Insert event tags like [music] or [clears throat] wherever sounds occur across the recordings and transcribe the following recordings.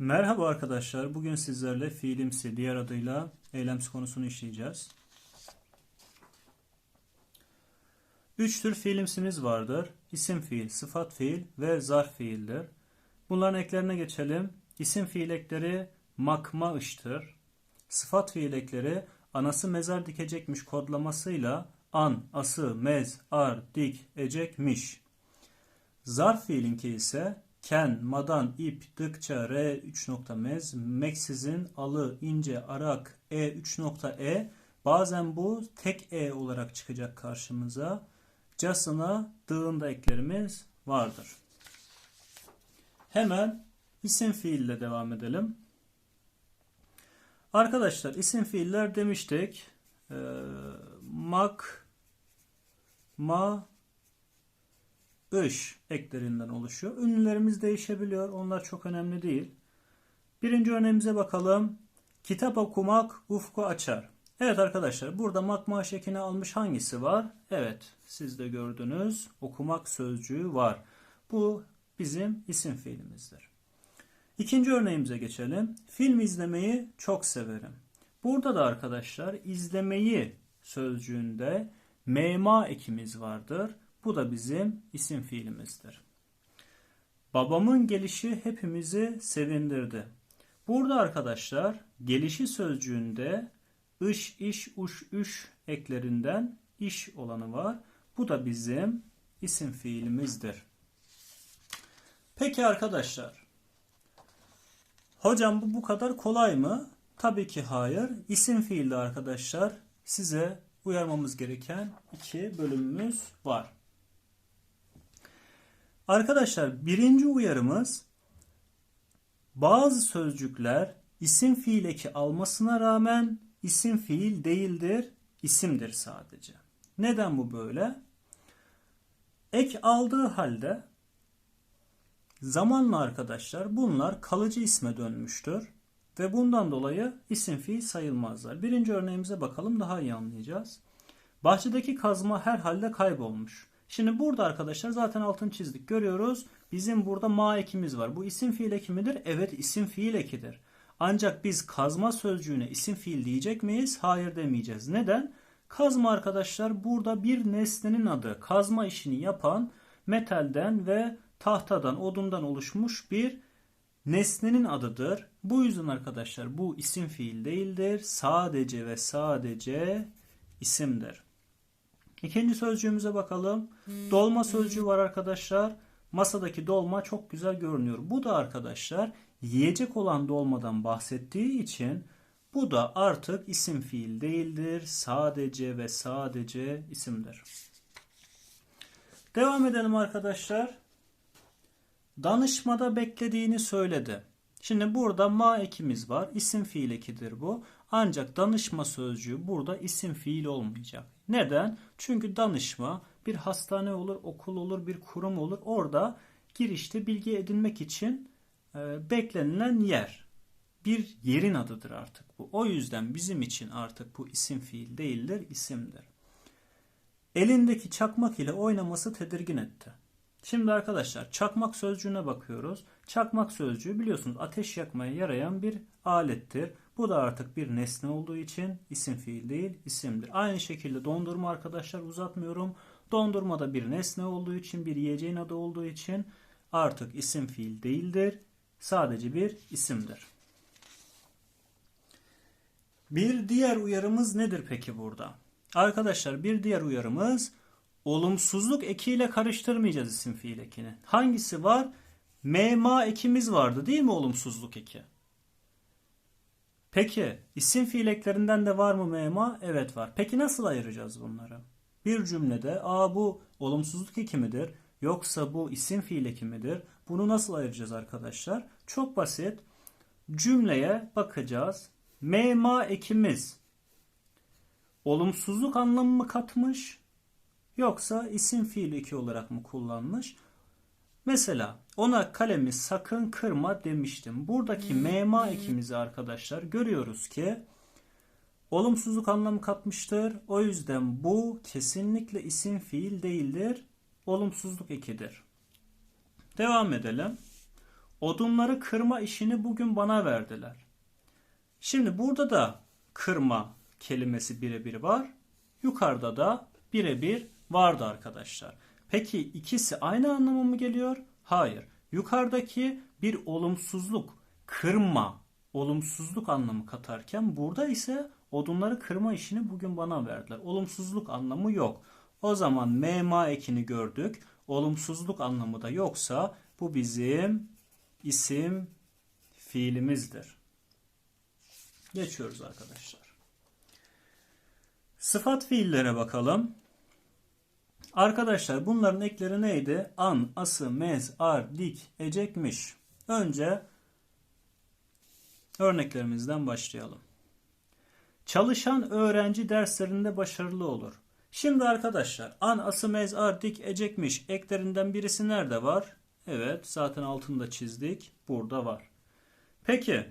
Merhaba arkadaşlar. Bugün sizlerle fiilimsi diğer adıyla eylemsi konusunu işleyeceğiz. Üç tür fiilimsimiz vardır. İsim fiil, sıfat fiil ve zarf fiildir. Bunların eklerine geçelim. İsim fiil ekleri makma ıştır. Sıfat fiil ekleri anası mezar dikecekmiş kodlamasıyla an, ası, mez, ar, dik, ecekmiş. Zarf fiilinki ise ken, madan, ip, dıkça, r 3 nokta mez, meksizin, alı, ince, arak, e 3 nokta e. Bazen bu tek e olarak çıkacak karşımıza. Casına, dığında eklerimiz vardır. Hemen isim fiille devam edelim. Arkadaşlar isim fiiller demiştik. Ee, mak, ma, ış eklerinden oluşuyor. Ünlülerimiz değişebiliyor. Onlar çok önemli değil. Birinci örneğimize bakalım. Kitap okumak ufku açar. Evet arkadaşlar burada makma şeklini almış hangisi var? Evet siz de gördünüz. Okumak sözcüğü var. Bu bizim isim fiilimizdir. İkinci örneğimize geçelim. Film izlemeyi çok severim. Burada da arkadaşlar izlemeyi sözcüğünde mema ekimiz vardır. Bu da bizim isim fiilimizdir. Babamın gelişi hepimizi sevindirdi. Burada arkadaşlar gelişi sözcüğünde ış, iş, uş, üş eklerinden iş olanı var. Bu da bizim isim fiilimizdir. Peki arkadaşlar. Hocam bu bu kadar kolay mı? Tabii ki hayır. İsim fiilde arkadaşlar size uyarmamız gereken iki bölümümüz var. Arkadaşlar birinci uyarımız bazı sözcükler isim fiil eki almasına rağmen isim fiil değildir, isimdir sadece. Neden bu böyle? Ek aldığı halde zamanla arkadaşlar bunlar kalıcı isme dönmüştür ve bundan dolayı isim fiil sayılmazlar. Birinci örneğimize bakalım daha iyi anlayacağız. Bahçedeki kazma herhalde kaybolmuş. Şimdi burada arkadaşlar zaten altın çizdik görüyoruz. Bizim burada ma ekimiz var. Bu isim fiil eki midir? Evet isim fiil ekidir. Ancak biz kazma sözcüğüne isim fiil diyecek miyiz? Hayır demeyeceğiz. Neden? Kazma arkadaşlar burada bir nesnenin adı. Kazma işini yapan metalden ve tahtadan, odundan oluşmuş bir nesnenin adıdır. Bu yüzden arkadaşlar bu isim fiil değildir. Sadece ve sadece isimdir. İkinci sözcüğümüze bakalım. Dolma sözcüğü var arkadaşlar. Masadaki dolma çok güzel görünüyor. Bu da arkadaşlar yiyecek olan dolmadan bahsettiği için bu da artık isim fiil değildir. Sadece ve sadece isimdir. Devam edelim arkadaşlar. Danışmada beklediğini söyledi. Şimdi burada ma ekimiz var. İsim fiil ekidir bu. Ancak danışma sözcüğü burada isim fiil olmayacak. Neden? Çünkü danışma bir hastane olur, okul olur, bir kurum olur. Orada girişte bilgi edinmek için e, beklenilen yer. Bir yerin adıdır artık bu. O yüzden bizim için artık bu isim fiil değildir, isimdir. Elindeki çakmak ile oynaması tedirgin etti. Şimdi arkadaşlar çakmak sözcüğüne bakıyoruz. Çakmak sözcüğü biliyorsunuz ateş yakmaya yarayan bir alettir. Bu da artık bir nesne olduğu için isim fiil değil isimdir. Aynı şekilde dondurma arkadaşlar uzatmıyorum. Dondurma da bir nesne olduğu için bir yiyeceğin adı olduğu için artık isim fiil değildir. Sadece bir isimdir. Bir diğer uyarımız nedir peki burada? Arkadaşlar bir diğer uyarımız olumsuzluk ekiyle karıştırmayacağız isim fiil ekini. Hangisi var? Mema ekimiz vardı değil mi olumsuzluk eki? Peki isim fiil eklerinden de var mı mema? Evet var. Peki nasıl ayıracağız bunları? Bir cümlede a bu olumsuzluk eki midir? Yoksa bu isim fiil eki midir? Bunu nasıl ayıracağız arkadaşlar? Çok basit. Cümleye bakacağız. Mema ekimiz olumsuzluk anlamı mı katmış? Yoksa isim fiil eki olarak mı kullanmış? Mesela ona kalemi sakın kırma demiştim. Buradaki mema ekimizi arkadaşlar görüyoruz ki olumsuzluk anlamı katmıştır. O yüzden bu kesinlikle isim fiil değildir. Olumsuzluk ekidir. Devam edelim. Odunları kırma işini bugün bana verdiler. Şimdi burada da kırma kelimesi birebir var. Yukarıda da birebir vardı arkadaşlar. Peki ikisi aynı anlama mı geliyor? Hayır. Yukarıdaki bir olumsuzluk, kırma, olumsuzluk anlamı katarken burada ise odunları kırma işini bugün bana verdiler. Olumsuzluk anlamı yok. O zaman mema ekini gördük. Olumsuzluk anlamı da yoksa bu bizim isim fiilimizdir. Geçiyoruz arkadaşlar. Sıfat fiillere bakalım. Arkadaşlar bunların ekleri neydi? An, ası, mez, ar, dik, ecekmiş. Önce örneklerimizden başlayalım. Çalışan öğrenci derslerinde başarılı olur. Şimdi arkadaşlar an, ası, mez, ar, dik, ecekmiş eklerinden birisi nerede var? Evet zaten altında çizdik. Burada var. Peki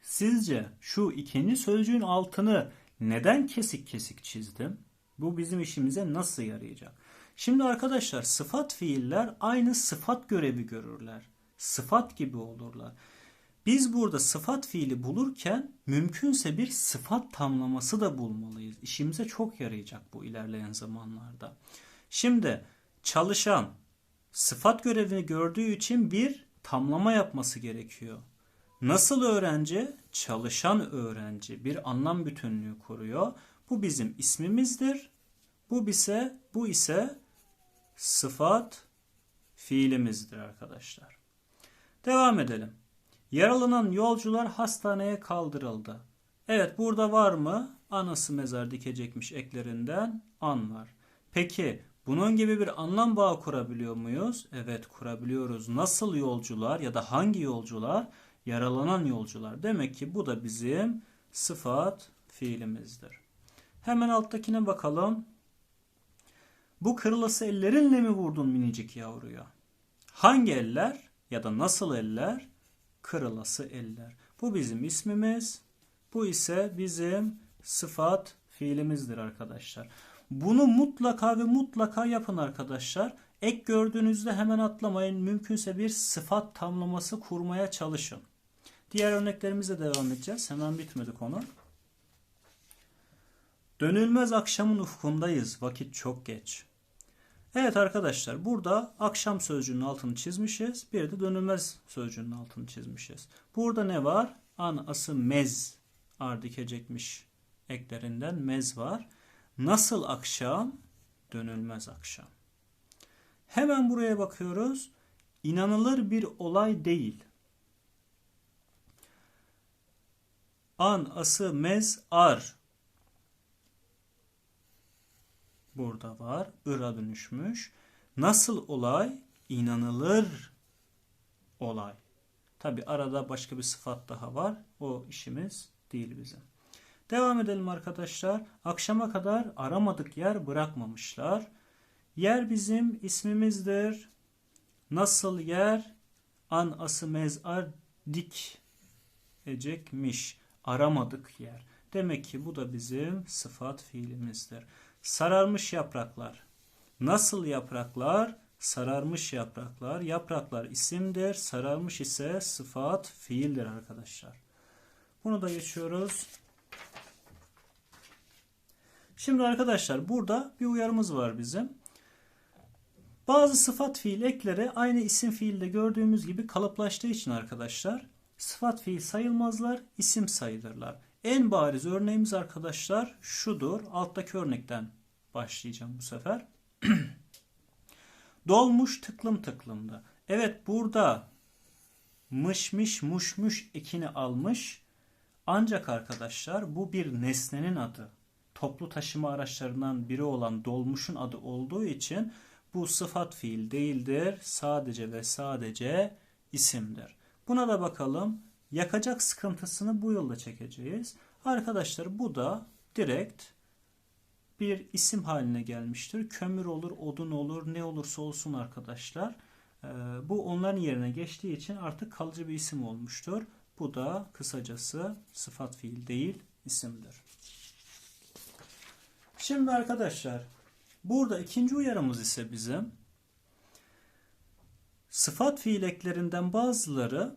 sizce şu ikinci sözcüğün altını neden kesik kesik çizdim? Bu bizim işimize nasıl yarayacak? Şimdi arkadaşlar sıfat fiiller aynı sıfat görevi görürler. Sıfat gibi olurlar. Biz burada sıfat fiili bulurken mümkünse bir sıfat tamlaması da bulmalıyız. İşimize çok yarayacak bu ilerleyen zamanlarda. Şimdi çalışan sıfat görevini gördüğü için bir tamlama yapması gerekiyor. Nasıl öğrenci? Çalışan öğrenci bir anlam bütünlüğü kuruyor. Bu bizim ismimizdir. Bu ise bu ise sıfat fiilimizdir arkadaşlar. Devam edelim. Yaralanan yolcular hastaneye kaldırıldı. Evet burada var mı? Anası mezar dikecekmiş eklerinden an var. Peki bunun gibi bir anlam bağı kurabiliyor muyuz? Evet kurabiliyoruz. Nasıl yolcular ya da hangi yolcular? Yaralanan yolcular. Demek ki bu da bizim sıfat fiilimizdir. Hemen alttakine bakalım. Bu kırılası ellerinle mi vurdun minicik yavruya? Hangi eller ya da nasıl eller? Kırılası eller. Bu bizim ismimiz. Bu ise bizim sıfat fiilimizdir arkadaşlar. Bunu mutlaka ve mutlaka yapın arkadaşlar. Ek gördüğünüzde hemen atlamayın. Mümkünse bir sıfat tamlaması kurmaya çalışın. Diğer örneklerimize devam edeceğiz. Hemen bitmedi konu. Dönülmez akşamın ufkundayız. Vakit çok geç. Evet arkadaşlar burada akşam sözcüğünün altını çizmişiz. Bir de dönülmez sözcüğünün altını çizmişiz. Burada ne var? An, ası, mez ar dikecekmiş eklerinden mez var. Nasıl akşam? Dönülmez akşam. Hemen buraya bakıyoruz. İnanılır bir olay değil. An, ası, mez, ar. Burada var. Ir'a dönüşmüş. Nasıl olay? İnanılır olay. Tabi arada başka bir sıfat daha var. O işimiz değil bizim. Devam edelim arkadaşlar. Akşama kadar aramadık yer bırakmamışlar. Yer bizim ismimizdir. Nasıl yer? An ası mezar dik ecekmiş. Aramadık yer. Demek ki bu da bizim sıfat fiilimizdir. Sararmış yapraklar. Nasıl yapraklar? Sararmış yapraklar. Yapraklar isimdir. Sararmış ise sıfat fiildir arkadaşlar. Bunu da geçiyoruz. Şimdi arkadaşlar burada bir uyarımız var bizim. Bazı sıfat fiil ekleri aynı isim fiilde gördüğümüz gibi kalıplaştığı için arkadaşlar sıfat fiil sayılmazlar, isim sayılırlar. En bariz örneğimiz arkadaşlar şudur. Alttaki örnekten başlayacağım bu sefer. [clears throat] Dolmuş tıklım tıklımda. Evet burada mışmış muşmuş ekini almış. Ancak arkadaşlar bu bir nesnenin adı. Toplu taşıma araçlarından biri olan dolmuşun adı olduğu için bu sıfat fiil değildir. Sadece ve sadece isimdir. Buna da bakalım. Yakacak sıkıntısını bu yılda çekeceğiz. Arkadaşlar bu da direkt bir isim haline gelmiştir. Kömür olur, odun olur, ne olursa olsun arkadaşlar. Ee, bu onların yerine geçtiği için artık kalıcı bir isim olmuştur. Bu da kısacası sıfat fiil değil isimdir. Şimdi arkadaşlar burada ikinci uyarımız ise bizim Sıfat fiil eklerinden bazıları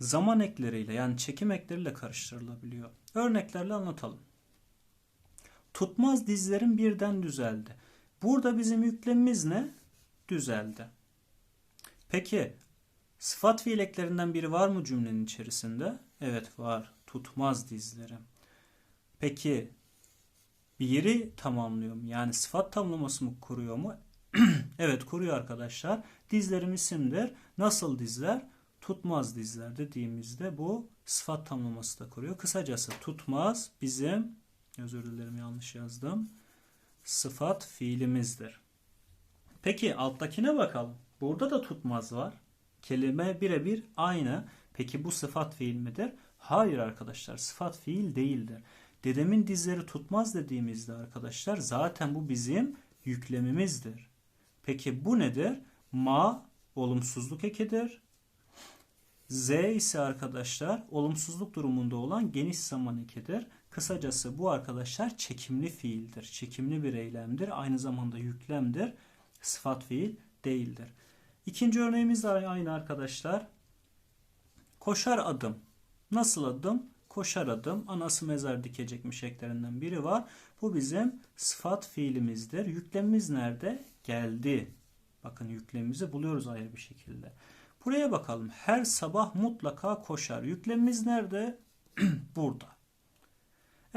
zaman ekleriyle yani çekim ekleriyle karıştırılabiliyor. Örneklerle anlatalım. Tutmaz dizlerim birden düzeldi. Burada bizim yüklemimiz ne? Düzeldi. Peki sıfat fiil eklerinden biri var mı cümlenin içerisinde? Evet var. Tutmaz dizlerim. Peki bir yeri tamamlıyor mu? Yani sıfat tamlaması mı kuruyor mu? [clears throat] evet kuruyor arkadaşlar. Dizlerim isimdir. Nasıl dizler? Tutmaz dizler dediğimizde bu sıfat tamlaması da kuruyor. Kısacası tutmaz bizim özür dilerim yanlış yazdım. Sıfat fiilimizdir. Peki alttakine bakalım. Burada da tutmaz var. Kelime birebir aynı. Peki bu sıfat fiil midir? Hayır arkadaşlar sıfat fiil değildir. Dedemin dizleri tutmaz dediğimizde arkadaşlar zaten bu bizim yüklemimizdir. Peki bu nedir? Ma olumsuzluk ekidir. Z ise arkadaşlar olumsuzluk durumunda olan geniş zaman ekidir. Kısacası bu arkadaşlar çekimli fiildir. Çekimli bir eylemdir. Aynı zamanda yüklemdir. Sıfat fiil değildir. İkinci örneğimiz de aynı arkadaşlar. Koşar adım. Nasıl adım? Koşar adım. Anası mezar dikecekmiş eklerinden biri var. Bu bizim sıfat fiilimizdir. Yüklemimiz nerede? Geldi. Bakın yüklemimizi buluyoruz ayrı bir şekilde. Buraya bakalım. Her sabah mutlaka koşar. Yüklemimiz nerede? [clears throat] Burada.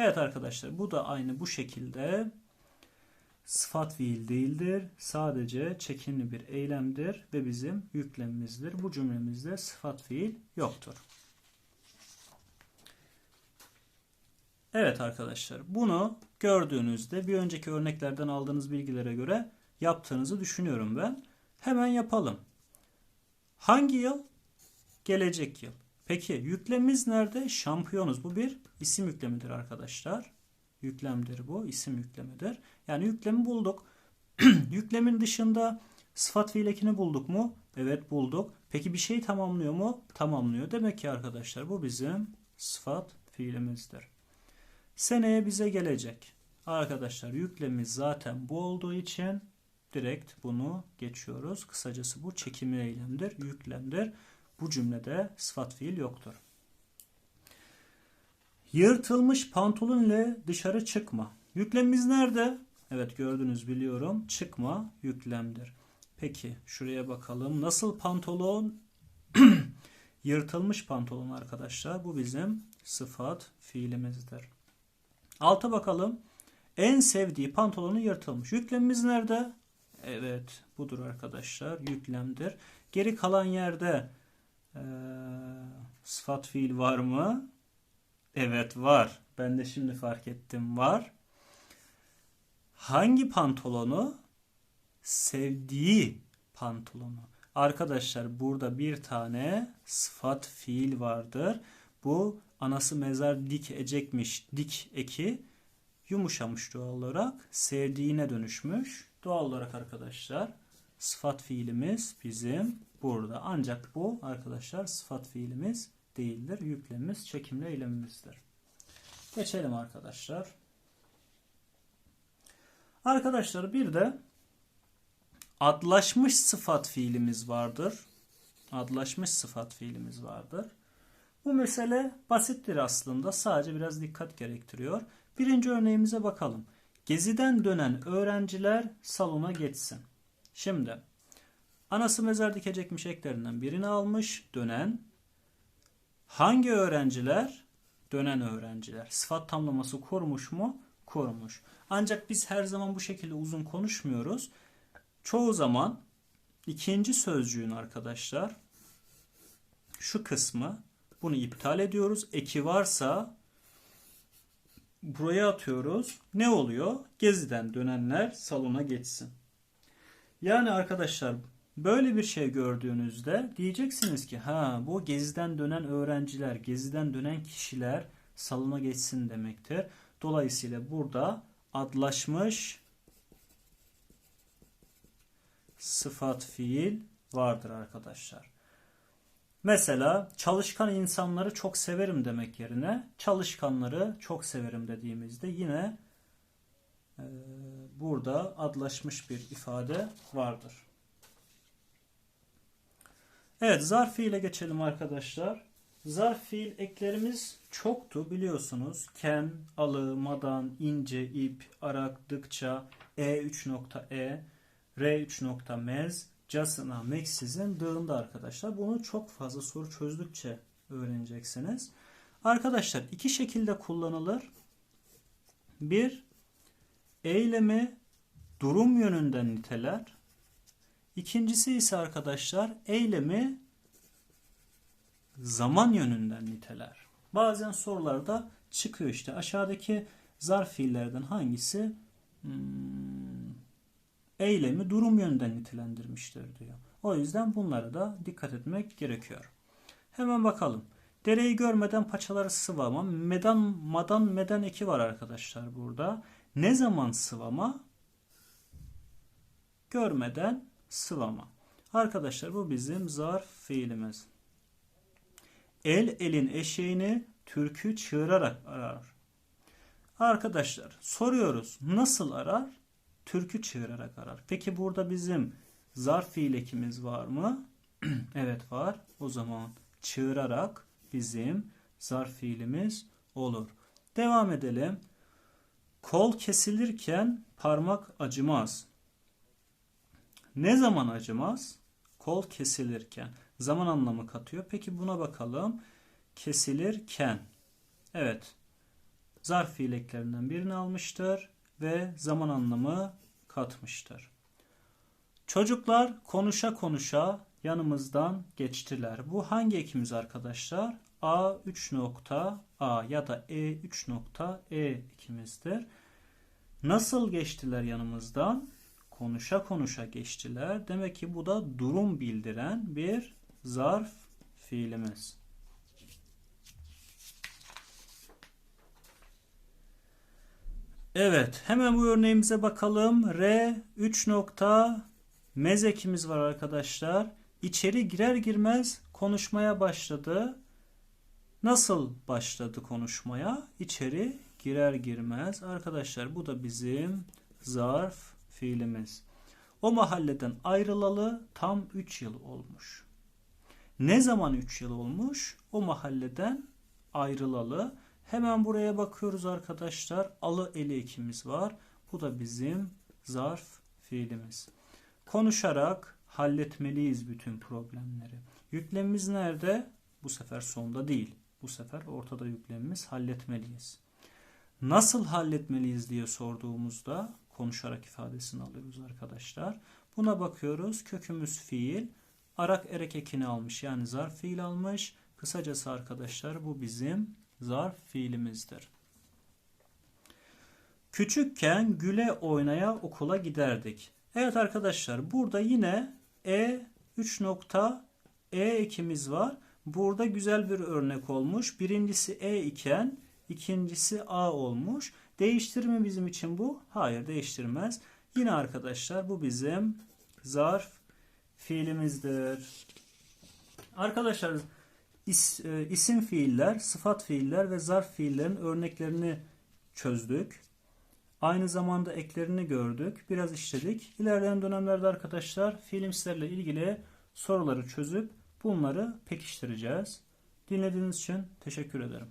Evet arkadaşlar bu da aynı bu şekilde sıfat fiil değildir. Sadece çekimli bir eylemdir ve bizim yüklemimizdir. Bu cümlemizde sıfat fiil yoktur. Evet arkadaşlar bunu gördüğünüzde bir önceki örneklerden aldığınız bilgilere göre yaptığınızı düşünüyorum ben. Hemen yapalım. Hangi yıl? Gelecek yıl. Peki yüklemimiz nerede? Şampiyonuz. Bu bir isim yüklemidir arkadaşlar. Yüklemdir bu. isim yüklemidir. Yani yüklemi bulduk. [clears throat] Yüklemin dışında sıfat fiil ekini bulduk mu? Evet bulduk. Peki bir şey tamamlıyor mu? Tamamlıyor. Demek ki arkadaşlar bu bizim sıfat fiilimizdir. Seneye bize gelecek. Arkadaşlar yüklemimiz zaten bu olduğu için direkt bunu geçiyoruz. Kısacası bu çekimli eylemdir, yüklemdir. Bu cümlede sıfat fiil yoktur. Yırtılmış pantolon ile dışarı çıkma. Yüklemimiz nerede? Evet gördünüz biliyorum. Çıkma yüklemdir. Peki şuraya bakalım. Nasıl pantolon? [clears throat] Yırtılmış pantolon arkadaşlar. Bu bizim sıfat fiilimizdir. Alta bakalım. En sevdiği pantolonu yırtılmış. Yüklemimiz nerede? Evet budur arkadaşlar. Yüklemdir. Geri kalan yerde e, sıfat fiil var mı? Evet var. Ben de şimdi fark ettim var. Hangi pantolonu? Sevdiği pantolonu. Arkadaşlar burada bir tane sıfat fiil vardır. Bu anası mezar dik ecekmiş. Dik eki yumuşamış doğal olarak. Sevdiğine dönüşmüş. Doğal olarak arkadaşlar sıfat fiilimiz bizim burada. Ancak bu arkadaşlar sıfat fiilimiz değildir. Yüklemimiz çekimli eylemimizdir. Geçelim arkadaşlar. Arkadaşlar bir de adlaşmış sıfat fiilimiz vardır. Adlaşmış sıfat fiilimiz vardır. Bu mesele basittir aslında. Sadece biraz dikkat gerektiriyor. Birinci örneğimize bakalım. Geziden dönen öğrenciler salona geçsin. Şimdi anası mezar dikecekmiş eklerinden birini almış. Dönen. Hangi öğrenciler? Dönen öğrenciler. Sıfat tamlaması kurmuş mu? Kurmuş. Ancak biz her zaman bu şekilde uzun konuşmuyoruz. Çoğu zaman ikinci sözcüğün arkadaşlar şu kısmı bunu iptal ediyoruz. Eki varsa buraya atıyoruz. Ne oluyor? Geziden dönenler salona geçsin. Yani arkadaşlar böyle bir şey gördüğünüzde diyeceksiniz ki ha bu geziden dönen öğrenciler, geziden dönen kişiler salona geçsin demektir. Dolayısıyla burada adlaşmış sıfat fiil vardır arkadaşlar. Mesela çalışkan insanları çok severim demek yerine çalışkanları çok severim dediğimizde yine e, burada adlaşmış bir ifade vardır. Evet zarf fiile geçelim arkadaşlar. Zarf fiil eklerimiz çoktu biliyorsunuz. Ken, alı, madan, ince, ip, arak, dıkça, e3.e, r3.mez, casına, meksizin dığında arkadaşlar. Bunu çok fazla soru çözdükçe öğreneceksiniz. Arkadaşlar iki şekilde kullanılır. Bir, eylemi durum yönünden niteler. İkincisi ise arkadaşlar eylemi zaman yönünden niteler. Bazen sorularda çıkıyor işte aşağıdaki zarf fiillerden hangisi hmm, eylemi durum yönünden nitelendirmiştir diyor. O yüzden bunlara da dikkat etmek gerekiyor. Hemen bakalım. Dereyi görmeden paçaları sıvama. Medan, madan, meden eki var arkadaşlar burada. Ne zaman sıvama? Görmeden sıvama. Arkadaşlar bu bizim zarf fiilimiz. El elin eşeğini türkü çığırarak arar. Arkadaşlar soruyoruz nasıl arar? Türkü çığırarak arar. Peki burada bizim zarf fiil ekimiz var mı? [clears throat] evet var. O zaman çığırarak bizim zarf fiilimiz olur. Devam edelim. Kol kesilirken parmak acımaz. Ne zaman acımaz? Kol kesilirken. Zaman anlamı katıyor. Peki buna bakalım. Kesilirken. Evet. Zarf fiileklerinden birini almıştır ve zaman anlamı katmıştır. Çocuklar konuşa konuşa yanımızdan geçtiler. Bu hangi ekimiz arkadaşlar? A 3 nokta A ya da E 3 nokta E ekimizdir. Nasıl geçtiler yanımızdan? Konuşa konuşa geçtiler. Demek ki bu da durum bildiren bir zarf fiilimiz. Evet, hemen bu örneğimize bakalım. R 3 nokta mez ekimiz var arkadaşlar. İçeri girer girmez konuşmaya başladı. Nasıl başladı konuşmaya? İçeri girer girmez. Arkadaşlar bu da bizim zarf fiilimiz. O mahalleden ayrılalı tam 3 yıl olmuş. Ne zaman 3 yıl olmuş? O mahalleden ayrılalı. Hemen buraya bakıyoruz arkadaşlar. Alı eli ekimiz var. Bu da bizim zarf fiilimiz. Konuşarak halletmeliyiz bütün problemleri. Yüklemimiz nerede? Bu sefer sonda değil. Bu sefer ortada yüklemimiz halletmeliyiz. Nasıl halletmeliyiz diye sorduğumuzda konuşarak ifadesini alıyoruz arkadaşlar. Buna bakıyoruz. Kökümüz fiil. Arak erek ekini almış. Yani zarf fiil almış. Kısacası arkadaşlar bu bizim zarf fiilimizdir. Küçükken güle oynaya okula giderdik. Evet arkadaşlar burada yine E 3 nokta E ekimiz var. Burada güzel bir örnek olmuş. Birincisi E iken ikincisi A olmuş. Değiştirir mi bizim için bu? Hayır değiştirmez. Yine arkadaşlar bu bizim zarf fiilimizdir. Arkadaşlar is, e, isim fiiller, sıfat fiiller ve zarf fiillerin örneklerini çözdük. Aynı zamanda eklerini gördük. Biraz işledik. İlerleyen dönemlerde arkadaşlar fiilimslerle ilgili soruları çözüp bunları pekiştireceğiz. Dinlediğiniz için teşekkür ederim.